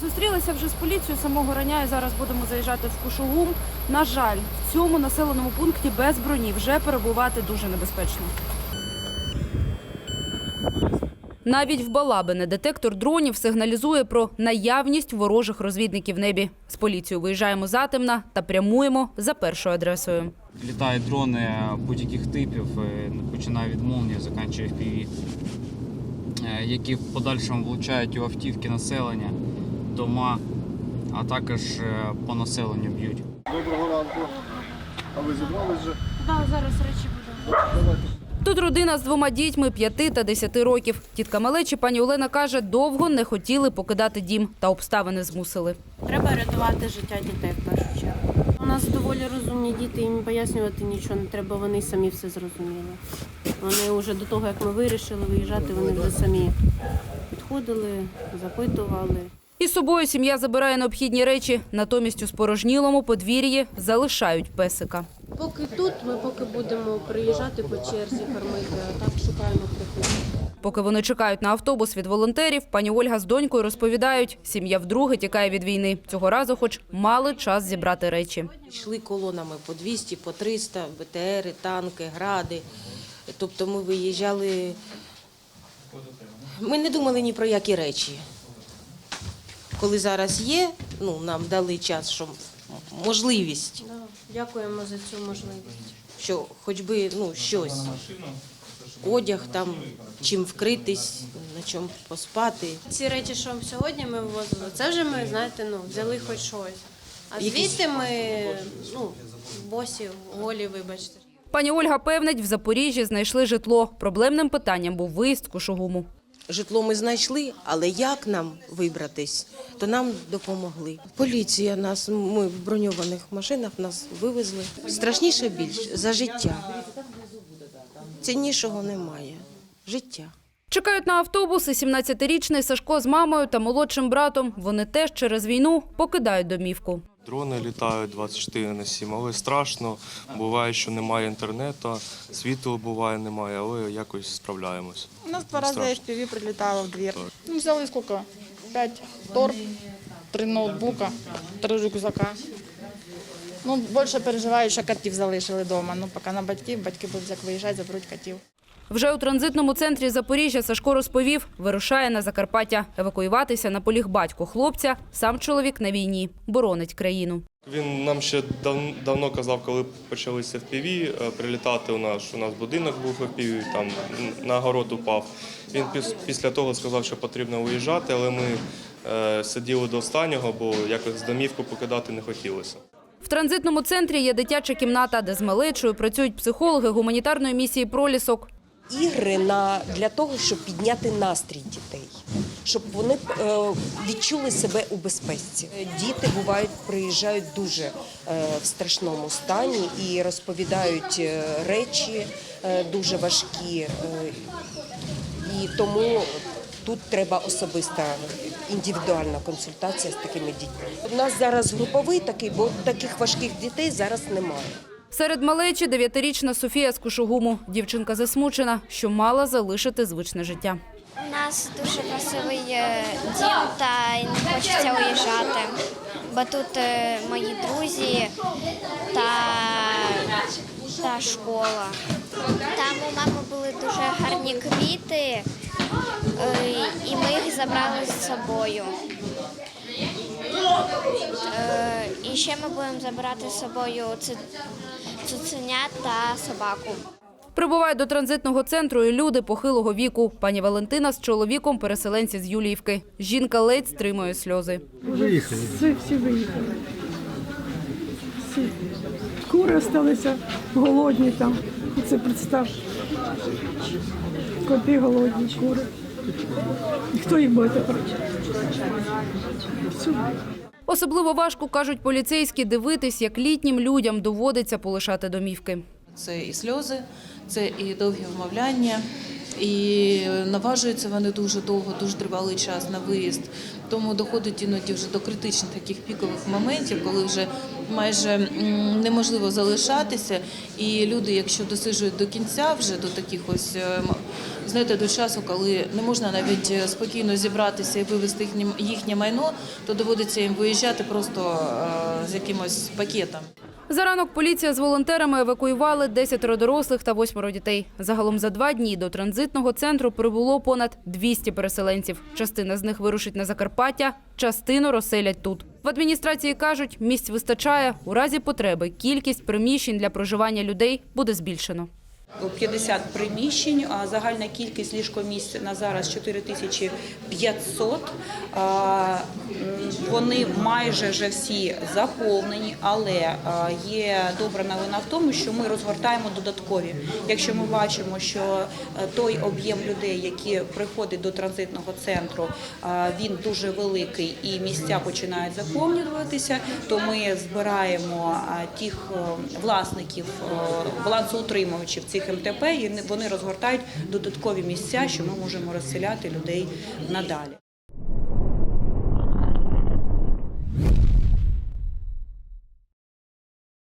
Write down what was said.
Зустрілися вже з поліцією самого рання і зараз будемо заїжджати в Кушугум. На жаль, в цьому населеному пункті без броні вже перебувати дуже небезпечно. Навіть в Балабине детектор дронів сигналізує про наявність ворожих розвідників в небі. З поліцією виїжджаємо затемна та прямуємо за першою адресою. Літають дрони будь-яких типів, е, починає від молнії, закінчує FPV, е, які в подальшому влучають у автівки населення, дома, а також е, по населенню б'ють. Доброго ранку. А ви зібрались вже? Так, зараз речі будемо. Тут родина з двома дітьми 5 та 10 років. Тітка малечі пані Олена каже, довго не хотіли покидати дім та обставини змусили. Треба рятувати життя дітей в першу чергу. У нас доволі розумні діти, їм пояснювати нічого не треба, вони самі все зрозуміли. Вони вже до того, як ми вирішили виїжджати, вони вже самі підходили, запитували. Із собою сім'я забирає необхідні речі, натомість у спорожнілому подвір'ї залишають песика. Поки тут, ми поки будемо приїжджати по черзі, кормити, а так шукаємо прихисток. Поки вони чекають на автобус від волонтерів, пані Ольга з донькою розповідають, сім'я вдруге тікає від війни. Цього разу, хоч мали час зібрати речі. Йшли колонами по 200, по 300, БТРи, танки, гради. Тобто ми виїжджали. Ми не думали ні про які речі. Коли зараз є, ну, нам дали час, що можливість, Да, Дякуємо за цю можливість. що хоч би ну, щось. Одяг, там, чим вкритись, на чому поспати. Ці речі, що сьогодні ми вивозили, це вже ми, знаєте, ну, взяли хоч щось. А звідти ми ну, босі, голі, вибачте. Пані Ольга певнить, в Запоріжжі знайшли житло. Проблемним питанням був виїзд Кушугуму. Житло ми знайшли, але як нам вибратись, то нам допомогли. Поліція нас, ми в броньованих машинах нас вивезли. Страшніше більш за життя. Ціннішого немає. Життя. Чекають на автобус і 17-річний Сашко з мамою та молодшим братом. Вони теж через війну покидають домівку. Дрони літають 24 на 7, але страшно. Буває, що немає інтернету, світла буває, немає, але якось справляємось. У нас два раза Страшно. FPV прилетало в дверь. Ну, взяли сколько? Пять торб, три ноутбука, три рюкзака. Ну, більше переживаю, що котів залишили вдома. Ну, поки на батьків, батьки будуть як виїжджати, заберуть котів. Вже у транзитному центрі Запоріжжя Сашко розповів, вирушає на Закарпаття евакуюватися на поліг батько хлопця. Сам чоловік на війні боронить країну. Він нам ще дав- давно казав, коли почалися FPV, е, прилітати у нас. У нас будинок був FPV, там на город упав. Він піс- після того сказав, що потрібно виїжджати, але ми е, сиділи до останнього, бо якось домівку покидати не хотілося. В транзитному центрі є дитяча кімната, де з малечою працюють психологи гуманітарної місії «Пролісок». Ігри на для того, щоб підняти настрій дітей, щоб вони е, відчули себе у безпеці. Діти бувають приїжджають дуже е, в страшному стані і розповідають е, речі дуже важкі. І тому тут треба особиста індивідуальна консультація з такими дітьми. У нас зараз груповий такий, бо таких важких дітей зараз немає. Серед малечі дев'ятирічна Софія з Кушугуму. Дівчинка засмучена, що мала залишити звичне життя. У нас дуже красивий е, дім та не хочеться уїжджати, бо тут е, мої друзі та, та школа. Там у мами були дуже гарні квіти, е, і ми їх забрали з собою. Е, І ще ми будемо забирати з собою цуценят та собаку. Прибувають до транзитного центру і люди похилого віку. Пані Валентина з чоловіком переселенці з Юліївки. Жінка ледь стримує сльози. Всі, всі виїхали. Всі. Кури залишилися голодні там. Це представ. Коти голодні, кури. Хто їх буде тепер? Все. Особливо важко, кажуть поліцейські, дивитись, як літнім людям доводиться полишати домівки. Це і сльози, це і довгі вмовляння, і наважуються вони дуже довго, дуже тривалий час на виїзд. Тому доходить іноді вже до критичних таких пікових моментів, коли вже майже неможливо залишатися. І люди, якщо досиджують до кінця, вже до таких ось е, м- знаєте, до часу, коли не можна навіть е, спокійно зібратися і вивезти їхнє- їхнє майно, то доводиться їм виїжджати просто е, з якимось пакетом. За ранок поліція з волонтерами евакуювали 10 дорослих та 8 дітей. Загалом за два дні до транзитного центру прибуло понад 200 переселенців. Частина з них вирушить на Закарпаття, частину розселять тут. В адміністрації кажуть, місць вистачає. У разі потреби кількість приміщень для проживання людей буде збільшено. 50 приміщень, а загальна кількість ліжкомісць на зараз 4500. А, м, Вони майже вже всі заповнені, але є добра новина в тому, що ми розгортаємо додаткові. Якщо ми бачимо, що е, той об'єм людей, які приходять до транзитного центру, він дуже великий і місця починають заповнюватися, то ми збираємо тих е, власників е, балансоутримувачів цих МТП, і вони розгортають додаткові місця, що ми можемо розселяти людей надалі.